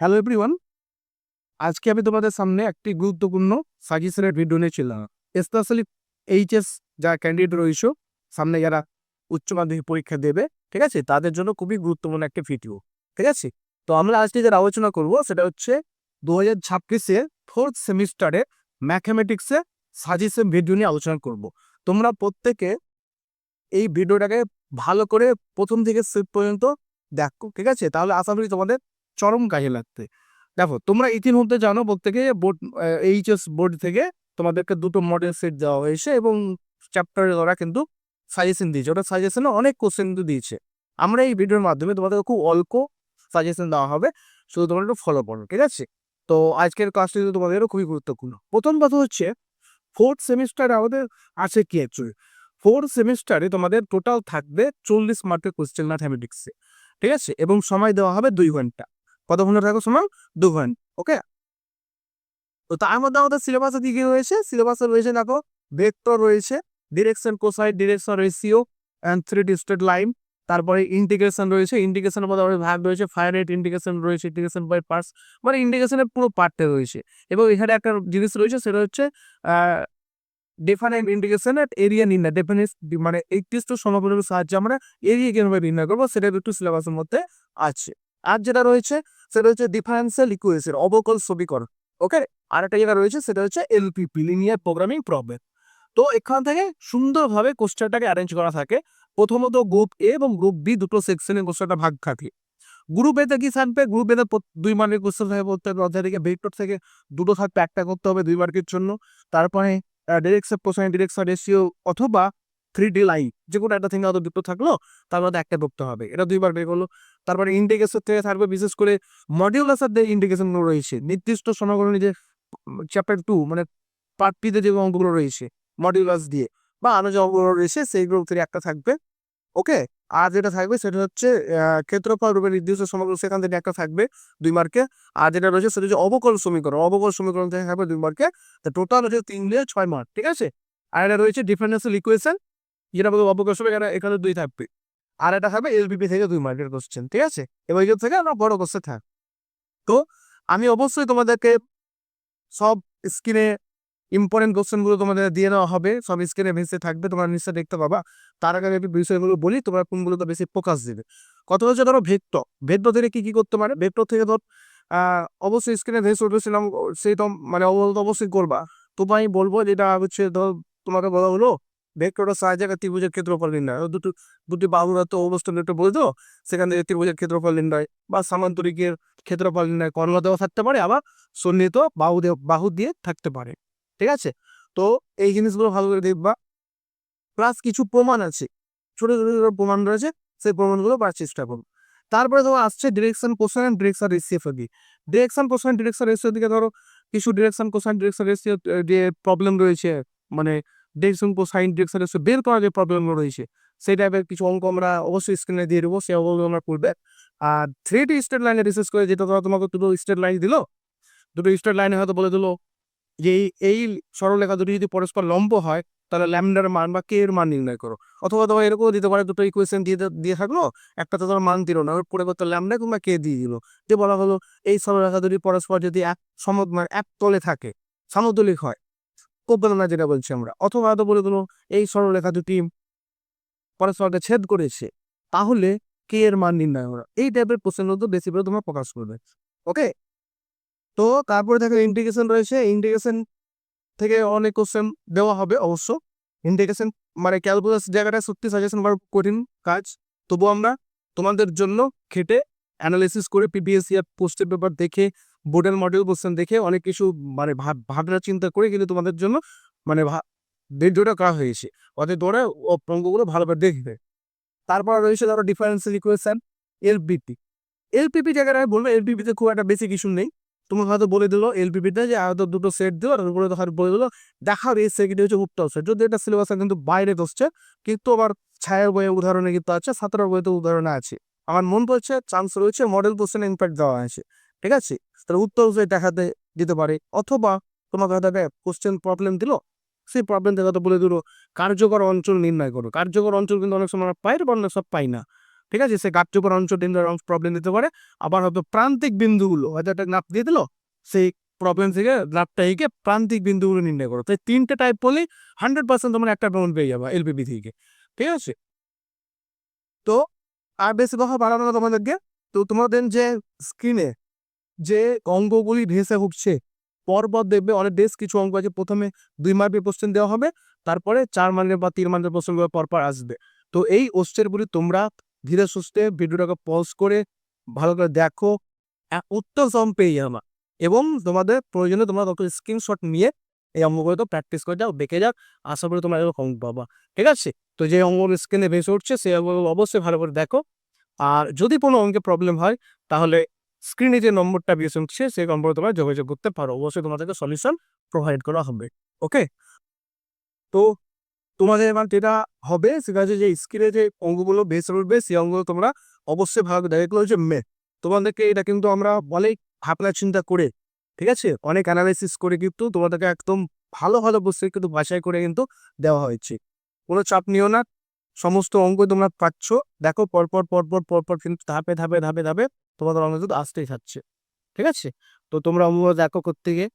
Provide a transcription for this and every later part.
Hello everyone আজকে আমি তোমাদের সামনে একটি গুরুত্বপূর্ণ সাজেশনের ভিডিও নিয়েছিলাম স্পেশালি এইচএস যা ক্যান্ডিডেট রয়েছে, সামনে যারা উচ্চ মাধ্যমিক পরীক্ষা দেবে, ঠিক আছে? তাদের জন্য খুবই গুরুত্বপূর্ণ একটা ভিডিও ঠিক আছে? তো আমরা আজকে যারা আলোচনা করব, সেটা হচ্ছে দু হাজার ছাব্বিশে ফোর্থ সেমিস্টারে ম্যাথমেটিক্সে সাজেশন ভিডিও নিয়ে আলোচনা করব। তোমরা প্রত্যেকে এই ভিডিওটাকে ভালো করে প্রথম থেকে শেষ পর্যন্ত দেখো, ঠিক আছে? তাহলে আশা করি তোমাদের চরম কাজে লাগতে। দেখো, তোমরা ইতিমধ্যে জানো প্রত্যেকে বোর্ড এইচএস বোর্ড থেকে তোমাদেরকে দুটো মডেল সেট দেওয়া হয়েছে এবং চ্যাপ্টারে ওরা কিন্তু সাজেশন দিয়েছে। ওটা সাজেশনে অনেক কোশ্চেন কিন্তু দিয়েছে। আমরা এই ভিডিওর মাধ্যমে তোমাদের খুব অল্প সাজেশন দেওয়া হবে। শুধু তোমরা একটু ফলো করো, ঠিক আছে? তো আজকের কাজটি কিন্তু তোমাদেরও খুবই গুরুত্বপূর্ণ। প্রথম কথা হচ্ছে ফোর্থ সেমিস্টারে আমাদের আছে কি অ্যাকচুয়ালি ফোর্থ সেমিস্টারে তোমাদের টোটাল থাকবে চল্লিশ মার্কের কোশ্চেন ম্যাথামেটিক্সে ঠিক আছে? এবং সময় দেওয়া হবে দুই ঘণ্টা। কত ঘণ্টা থাকবে সময় দু ঘণ্টা ওকে তো তার মধ্যে আমাদের সিলেবাসে কি কি রয়েছে? সিলেবাসে রয়েছে দেখো ভেক্টর রয়েছে direction cosine direction ratio and three ডিস্টেড line তারপরে ইন্টিগ্রেশন রয়েছে ইন্টিগ্রেশনের মধ্যে আমাদের ভাগ রয়েছে ফায়ার রেট ইন্টিগ্রেশন রয়েছে ইন্টিগ্রেশন বাই পার্টস মানে ইন্টিগ্রেশনের পুরো পার্টটা রয়েছে। এবং এখানে একটা জিনিস রয়েছে, সেটা হচ্ছে ডিফারেন্ট ইন্টিগ্রেশন এট এরিয়া নির্ণয় ডিফারেন্স মানে নির্দিষ্ট সমাপনের সাহায্যে আমরা এরিয়া কীভাবে নির্ণয় করব, সেটা একটু সিলেবাসের মধ্যে আছে। আর যেটা রয়েছে সেটা হচ্ছে ডিফারেন্সিয়াল ইকুয়েশন অবকল সমীকরণ ওকে আর একটা জায়গা রয়েছে সেটা হচ্ছে এলপিপি লিনিয়ার প্রোগ্রামিং প্রবলেম তো এখান থেকে সুন্দরভাবে কোশ্চেনটাকে অ্যারেঞ্জ করা থাকে। প্রথমত গ্রুপ এ এবং গ্রুপ বি দুটো সেকশনে কোশ্চেনটা ভাগ থাকে। গ্রুপ এতে কি থাকবে? গ্রুপ এতে দুই মার্কের কোশ্চেন থাকে প্রত্যেক অধ্যায় থেকে। ভেক্টর থেকে দুটো থাকবে, একটা করতে হবে দুই মার্কের জন্য। তারপরে ডিরেকশন কোসাইন ডিরেকশন রেশিও অথবা থ্রি ডি লাইন যে কোনো একটা থেকে হয়তো দুটো থাকল, তার মধ্যে একটা করতে হবে। এটা দুইবার বের করল। তারপরে ইন্ডিকেশন থেকে থাকবে বিশেষ করে মডিউলাসের যে ইন্ডিকেশন রয়েছে। নির্দিষ্ট সমগ্রণী যে চ্যাপ্টার টু মানে পার্ট পিতে যে অঙ্কগুলো রয়েছে মডিউলাস দিয়ে, বা আরও যে অঙ্কগুলো রয়েছে সেইগুলো থেকে একটা থাকবে। ওকে? আর যেটা থাকবে সেটা হচ্ছে ক্ষেত্রফল রূপে নির্দিষ্ট সমগ্র সেখান থেকে একটা থাকবে দুই মার্কে আর যেটা রয়েছে সেটা হচ্ছে অবকল সমীকরণ। অবকল সমীকরণ থেকে থাকবে দুই মার্কে তো টোটাল হচ্ছে তিন দিয়ে ছয় মার্ক ঠিক আছে? আর এটা রয়েছে ডিফারেন্সিয়াল ইকুয়েশন যেটা বলব অবকল সমীকরণ এখানে দুই থাকবে। আর এটা থাকবে এলবিপি থেকে দুই মার্কের কোশ্চেন ঠিক আছে? এবং এগুলো থেকে আমরা বড় কোশ্চেন থাক। তো আমি অবশ্যই তোমাদেরকে সব স্ক্রিনে ইম্পর্টেন্ট কোশ্চেনগুলো তোমাদের দিয়ে দেওয়া হবে। সব স্ক্রিনে ভেসে থাকবে, তোমরা নিশ্চয়ই দেখতে পাবা। তার আগে আমি বিষয়গুলো বলি, তোমরা কোনগুলোতে বেশি ফোকাস দিবে। কত হচ্ছে ধরো ভেক্টর ভেক্টর থেকে কি কি করতে পারে? ভেক্টর থেকে ধর অবশ্যই স্ক্রিনে ভেসে উঠেছিলাম সেই তো মানে অবশ্যই করবা। তবু আমি বলব যেটা হচ্ছে ধর, তোমাকে বলা হলো ভেক্টরের সাহায্যে একটা ত্রিভুজের ক্ষেত্রফল নির্ণয়। দুটো, দুটি বাহুর তো অবস্থান একটা তো সেখান থেকে ত্রিভুজের ক্ষেত্রফল নির্ণয় বা সামান্তরিকের ক্ষেত্রফল নির্ণয় কর্ণ দেওয়া থাকতে পারে, আবার সন্নিহিত বাহু বাহু দিয়ে থাকতে পারে। ঠিক আছে? তো এই জিনিসগুলো ভালো করে দেখবা। প্লাস কিছু প্রমাণ আছে। ছোট ছোট ছোট প্রমাণ রয়েছে, সেই প্রমাণগুলো পাওয়ার চেষ্টা করো তারপরে তোমার আসছে direction cosine and direction ratio দিয়ে ডিরেকশন কোশ্চেন ডিরেকশন রেসিও দিকে ধরো, কিছু direction cosine direction ratio problem রয়েছে মানে ডিরেকশন কোসাইন ডিরেকশন বের করার যে প্রবলেমগুলো রয়েছে, সেই টাইপের কিছু অঙ্ক আমরা অবশ্যই স্ক্রিনে দিয়ে দেবো সেই অঙ্কগুলো আমরা করবে। আর থ্রি ডি স্টেট লাইনে রিসার্চ করে যেটা ধরো তোমাকে দুটো স্টেট লাইন দিল, দুটো স্টেট লাইনে হয়তো বলে দিলো যে এই- সরলরেখা দুটি যদি পরস্পর লম্ব হয়, তাহলে ল্যামডার মান বা কে এর মান নির্ণয় করো। অথবা তোমার এরকমও দিতে পারে দুটো ইকুয়েশন দিয়ে দিয়ে থাকল একটা তো তোমার মান দিল না ওর পরে করতে ল্যামডা কিংবা কে দিয়ে দিল। যে বলা হলো এই সরলরেখা দুটি পরস্পর যদি এক সম মানে এক তলে থাকে সমতলিক হয় কোপেলনা যেটা বলছি আমরা। অথবা হয়তো বলে দিলো, এই সরলরেখা দুটি পরস্পরকে ছেদ করেছে, তাহলে কে এর মান নির্ণয় করা এই টাইপের প্রশ্নগুলো তো বেশি করে তোমরা প্রকাশ করবে। ওকে তো তারপরে দেখো ইন্টিগ্রেশন রয়েছে। ইন্টিগ্রেশন থেকে অনেক কোশ্চেন দেওয়া হবে অবশ্য। ইন্টিগ্রেশন মানে ক্যালকুলাস জায়গাটা সত্যি সাজেশন করা কঠিন কাজ। তবু আমরা তোমাদের জন্য খেটে অ্যানালিসিস করে পিপিএসসি আর পোস্টের পেপার দেখে বোর্ডের মডেল কোশ্চেন দেখে অনেক কিছু মানে ভাব- ভাবনা চিন্তা করে কিন্তু তোমাদের জন্য মানে ভিডিওটা করা হয়েছে। অতএব তোমরা অঙ্কগুলো ভালোভাবে দেখবে তারপর রয়েছে ধরো ডিফারেন্সিয়াল ইকুয়েশন এলপিপি এলপিপি জায়গাটা আমি বলব এলপিপিতে খুব একটা বেশি কিছু নেই। তোমাকে হয়তো বলে দিলো এলপিপিতে যে, হয়তো দুটো সেট দিল আর উপরে হয়তো বলে দিলো, দেখাও এই সেটটি হচ্ছে উত্তর সেট যদি এটা সিলেবাসে কিন্তু বাইরে বসছে, কিন্তু আবার ছায়ার বইয়ের উদাহরণে কিন্তু আছে সাঁতারের বইতে উদাহরণে আছে। আমার মন পড়ছে চান্স রয়েছে মডেল কোশ্চেন ইম্প্যাক্ট দেওয়া আছে ঠিক আছে? তাহলে উত্তর সেট দেখাতে দিতে পারে। অথবা তোমাকে হয়তো একটা কোশ্চেন প্রবলেম দিল, সেই প্রবলেম থেকে হয়তো বলে দিল, কার্যকর অঞ্চল নির্ণয় করো। কার্যকর অঞ্চল কিন্তু অনেক সময় পাই বা অনেক সব পাই না। ঠিক আছে? সে গাঠযোগের অঞ্চল অংশ প্রবলেম দিতে পারে। আবার হয়তো প্রান্তিক বিন্দুগুলো, হয়তো একটা নাপ দিয়ে দিল, সেই প্রবলেম থেকে নাপটা এঁকে প্রান্তিক বিন্দুগুলো নির্ণয় করো। তাই তিনটে টাইপ করলেই হান্ড্রেড পার্সেন্ট তোমরা একটা পেমেন্ট পেয়ে যাবে এলপিপি থেকে। ঠিক আছে? তো আর বেশি কথা বাড়ানো তোমাদেরকে। তো তোমাদের যে স্ক্রিনে যে অঙ্কগুলি ভেসে উঠছে। পরপর দেখবে অনেক বেশ কিছু অঙ্ক আছে, প্রথমে দুই মার্কের কোশ্চেন দেওয়া হবে, তারপরে চার মার্কের বা তিন মার্কের প্রশ্নগুলো পরপর আসবে। তো এই কোশ্চেনগুলি তোমরা ধীরে সুস্থে ভিডিওটাকে পজ করে ভালো করে দেখো। উত্তর সম পেয়ে যাবা এবং তোমাদের প্রয়োজনে তোমরা তত স্ক্রিনশট নিয়ে এই অঙ্কগুলো তো প্র্যাকটিস করে যাও বেঁকে যাও, আশা করি তোমরা অঙ্ক পাবা। ঠিক আছে? তো যে অঙ্কগুলো স্ক্রিনে ভেসে উঠছে, সেই অঙ্কগুলো অবশ্যই ভালো করে দেখো। আর যদি কোনো অঙ্কে প্রবলেম হয়, তাহলে স্ক্রিনে যে নম্বরটা ভেসে উঠছে সেই নম্বরে তোমরা যোগাযোগ করতে পারো। অবশ্যই তোমাদেরকে সলিউশন প্রোভাইড করা হবে ওকে তো তোমাদের এবার যেটা হবে, সেটা হচ্ছে যে স্ক্রিনে যে অঙ্গগুলো ভেসে উঠবে সেই অঙ্গগুলো তোমরা অবশ্যই ভালো দেখো হচ্ছে মে তোমাদেরকে এটা কিন্তু আমরা অনেক ভাবনা চিন্তা করে, ঠিক আছে? অনেক অ্যানালাইসিস করে কিন্তু তোমাদেরকে একদম ভালো ভালো বসে কিন্তু বাছাই করে কিন্তু দেওয়া হয়েছে। কোনো চাপ নিও না। সমস্ত অঙ্ক তোমরা পাচ্ছ। দেখো পরপর পরপর পরপর কিন্তু ধাপে ধাপে ধাপে ধাপে তোমাদের অঙ্ক কিন্তু আসতেই থাকছে। ঠিক আছে? তো তোমরা অঙ্ক দেখো করতে গিয়ে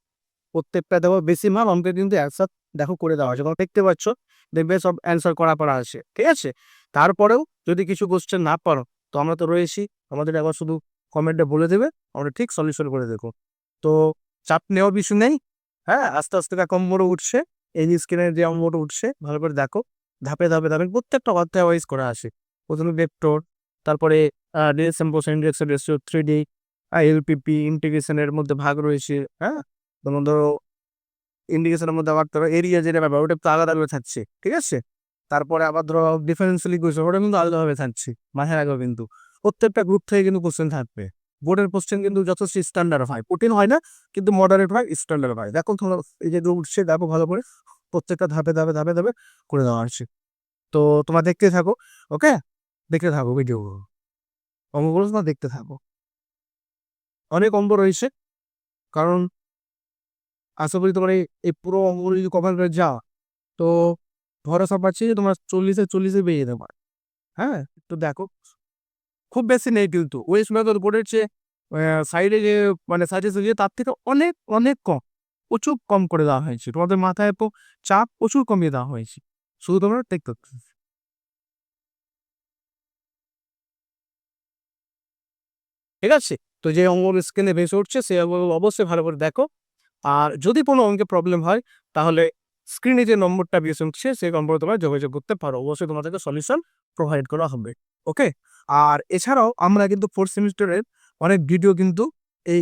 প্রত্যেকটা দেখো বেশি মাল অঙ্কে কিন্তু একসাথ দেখো করে দেওয়া আছে তোমরা দেখতে পাচ্ছ? দেখবে সব অ্যান্সার করা পড়া আছে। ঠিক আছে? তারপরেও যদি কিছু কোশ্চেন না পারো, তো আমরা তো রয়েছি। আমাদের একবার শুধু কমেন্টে বলে দেবে। আমরা ঠিক সলিউশন করে দেখো। তো চাপ নেওয়ার বিষয় নেই। হ্যাঁ? আস্তে আস্তে নম্বরও উঠছে। এই স্ক্রিনের যে নম্বরও উঠছে, ভালো করে দেখো। ধাপে ধাপে ধাপে প্রত্যেকটা অধ্যায় ওয়াইজ করা আছে প্রথমে ভেক্টর তারপরে থ্রি ডি এলপিপি ইন্টিগ্রেশনের মধ্যে ভাগ রয়েছে হ্যাঁ? যেমন ধরো ইন্ডিকেশনের মধ্যে আবার ধরো এরিয়া যেটা ব্যাপার, ওটা একটু আলাদাভাবে থাকছে, ঠিক আছে? তারপরে আবার ধরো ডিফারেন্সিয়াল ইকুয়েশন ওটা কিন্তু আলাদাভাবে থাকছে, মাথায় রাখবে কিন্তু। প্রত্যেকটা গ্রুপ থেকে কিন্তু কোশ্চেন থাকবে। বোর্ডের কোশ্চেন কিন্তু যথেষ্ট স্ট্যান্ডার্ড হয়, কঠিন হয় না, কিন্তু মডারেট হয় স্ট্যান্ডার্ড হয়। দেখো তোমরা এই যে গ্রুপ উঠছে দেখো ভালো করে। প্রত্যেকটা ধাপে ধাপে ধাপে ধাপে করে দেওয়া হচ্ছে। তো তোমরা দেখতে থাকো, ওকে? দেখতে থাকো ভিডিওগুলো। অঙ্কগুলো তোমরা দেখতে থাকো। অনেক অঙ্ক রয়েছে, কারণ আশা করি তোমার এই- পুরো অঙ্কগুলো যদি কভার করে যাও, তো ভরসা পাচ্ছি যে তোমার চল্লিশে চল্লিশে বেরিয়ে পারে। হ্যাঁ? তো দেখো, খুব বেশি নেই কিন্তু। ওয়েস্ট বেঙ্গল বোর্ডের চেয়ে সাইডে যে মানে সাজেস্ট যে, তার থেকে অনেক অনেক কম। প্রচুর কম করে দেওয়া হয়েছে। তোমাদের মাথায় তো চাপ প্রচুর কমিয়ে দেওয়া হয়েছে। শুধু তোমরা দেখতে ঠিক আছে? তো যে অঙ্গগুলো স্ক্রিনে ভেসে উঠছে সে অঙ্গগুলো অবশ্যই ভালো করে দেখো। আর যদি কোনো অঙ্কে প্রবলেম হয়, তাহলে স্ক্রিনে যে নম্বরটা ভেসে উঠছে, সেই নম্বরে তোমরা যোগাযোগ করতে পারো। অবশ্যই তোমাদেরকে সলিউশন প্রোভাইড করা হবে। ওকে আর এছাড়াও আমরা কিন্তু ফোর্থ সেমিস্টারের অনেক ভিডিও কিন্তু এই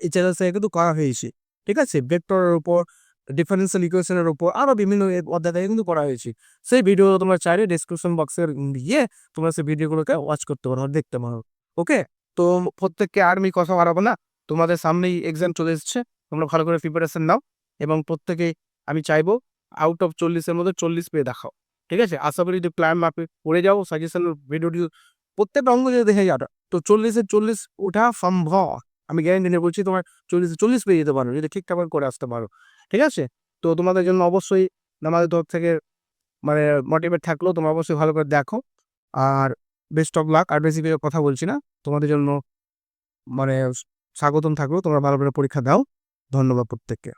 এই চ্যানেল থেকে কিন্তু করা হয়েছে। ঠিক আছে? ভেক্টরের উপর ডিফারেন্সিয়াল ইকুয়েশনের উপর আরও বিভিন্ন অধ্যায় কিন্তু করা হয়েছে। সেই ভিডিও তোমরা চাইলে ডিসক্রিপশন বক্সের গিয়ে তোমরা সেই ভিডিওগুলোকে ওয়াচ করতে পারো, দেখতে পারো। ওকে তো প্রত্যেককে আর আমি কথা বাড়াবো না। তোমাদের সামনেই এক্সাম চলে এসছে। তোমরা ভালো করে প্রিপারেশন নাও এবং প্রত্যেকেই আমি চাইব আউট অফ চল্লিশের মধ্যে চল্লিশ পেয়ে দেখাও। ঠিক আছে? আশা করি যদি প্ল্যান মাপে পড়ে যাও সাজেশন ভিডিওটি প্রত্যেকটা অঙ্গ যদি দেখে যাও। তো চল্লিশে চল্লিশ ওঠা সম্ভব। আমি গ্যারেন্টি নিয়ে বলছি তোমার চল্লিশ চল্লিশ পেয়ে যেতে পারো। যদি ঠিকঠাক করে আসতে পারো। ঠিক আছে? তো তোমাদের জন্য অবশ্যই আমাদের তরফ থেকে মানে মোটিভেট থাকল তোমরা অবশ্যই ভালো করে দেখো। আর বেস্ট অফ লাক আর বেশি কথা বলছি না। তোমাদের জন্য মানে স্বাগতম থাকল। তোমরা ভালো করে পরীক্ষা দাও। ধন্যবাদ প্রত্যেককে।